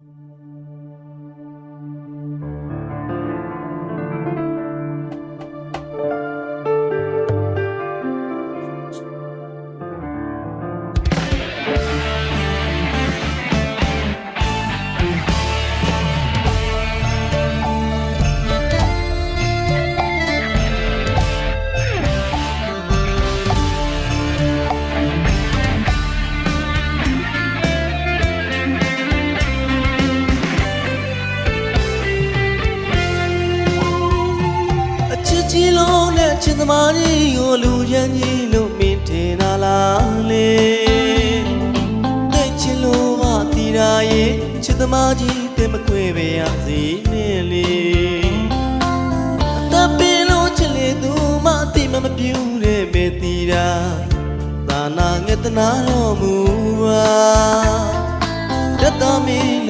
အ သမားကြီးကိုလူချမ်းကြီးလို့မင်းထင်တာလားလေတဲ့ချစ်လို့မတီတာရဲ့ချစ်သမားကြီးတင်မခွေပဲရစီနဲ့လေအသက်ပင်လို့ချစ်လေသူမအတိမမပြူတဲ့ပဲတီတာသာနာငတနာတော်မူပါတတ်တော်မင်း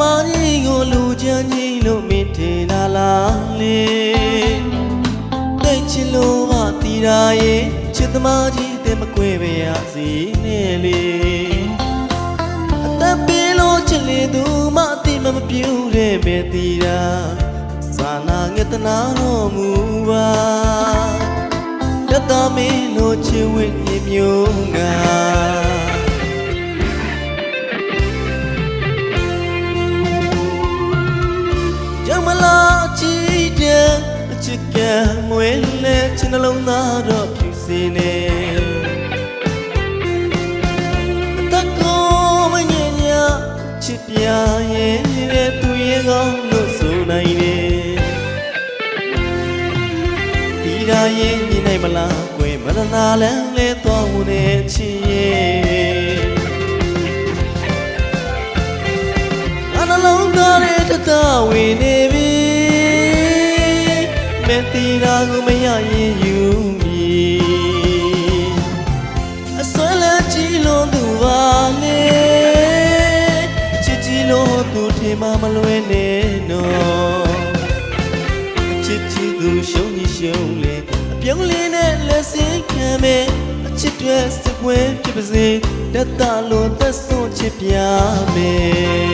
မားကြီးကိုလူချမ်းကြီးလို့မင်းထင်တာလားလေတိတ်ချစ်လို့မတီတာရဲ့ချစ်သမားကြီးတဲ့မကွဲပဲရစီနဲ့လေအသက်ပင်လို့ချစ်လေသူမအတိမမပြူတဲ့ပဲတီတာသာနာငတနာတော်မူပါတတ်တော်မင်းလို့ချစ်ဝိညာဉ်မျိုးငါကြော သားတော့ဖြူစင်းနေအတကောမငြင်းညာချစ်ပြရဲ့တဲ့သူရဲ့ကောင်းလို့ဆိုနိုင်တယ်ဒီရာရင်မြင်နိုင်မလားကွယ်မရနာလန်းလဲတော်ဝင်တဲ့ချစ်ရဲ့အနှလုံးသားရဲ့တတဝေနေပြီ မတီရာကိုမရရင်ယူမည်အစွဲလက်ကြည့်လို့သူပါလေချစ်ကြည့်လို့သူထေမမလွဲနဲ့နော်အချစ်ကြည့်သူရှုံးကြီးရှုံးလေအပြုံးလေးနဲ့လက်စင်းခံမယ်အချစ်တွေစပွဲဖြစ်ပါစေတတလို့သက်စွန့်ချစ်ပြမယ်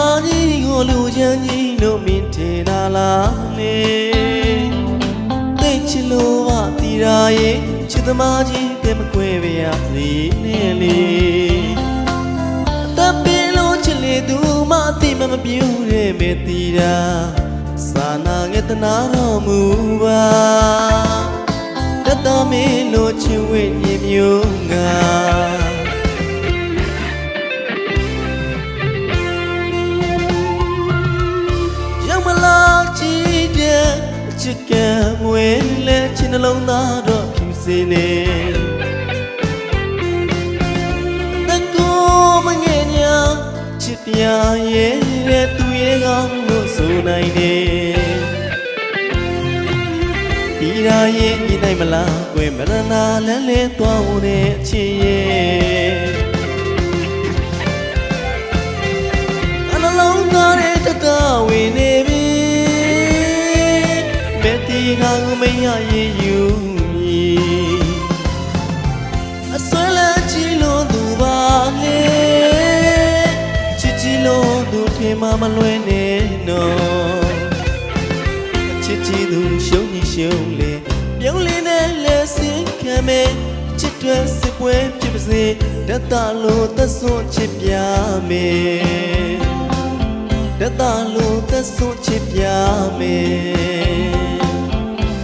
မားကြီးကိုလူချမ်းကြီးလို့မင်းထင်တာလားလေသိတ်ချစ်လို့မတီတာရဲ့ချစ်သမားကြီးတဲ့မကွဲပဲရစီနဲ့လေအသက်ပင်လို့ချစ်လေသူမအတိမမပြူတဲ့ပဲတီတာစာနာငတနာတော်မူပါတတ်တော်မင်းလို့ချစ်ဝိညာဉ်မျိုးငါ နှလုံးသားတော့ဖြူစင်းနေတကောမငယ်ညာချစ်ပြရဲ့တဲ့သူရဲ့ကောင်းလို့ဆိုနိုင်တယ်ဒီရာရဲ့မြင်နိုင်မလားကွယ်မရနာလန်းလဲသွားဝင်တဲ့အချစ်ရဲ့အနှလုံးသားရဲ့တတဝေနေပြီမတီနာကို မှမလွဲနဲ့နော်အချစ်ချီသူရှုံးကြီးရှုံးလေပြုံးလေးနဲ့လက်စင်ခံမယ်ချစ်တွေစစ်ပွဲဖြစ်ပါစေတတလို့သက်စွန့်ချစ်ပြမယ်တတလို့သက်စွန့်ချစ်ပြမယ်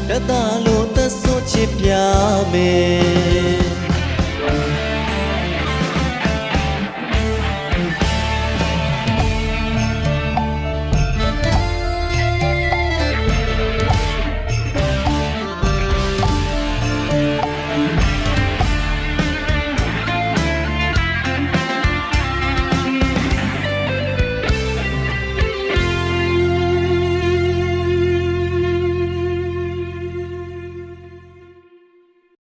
တတလို့သက်စွန့်ချစ်ပြမယ်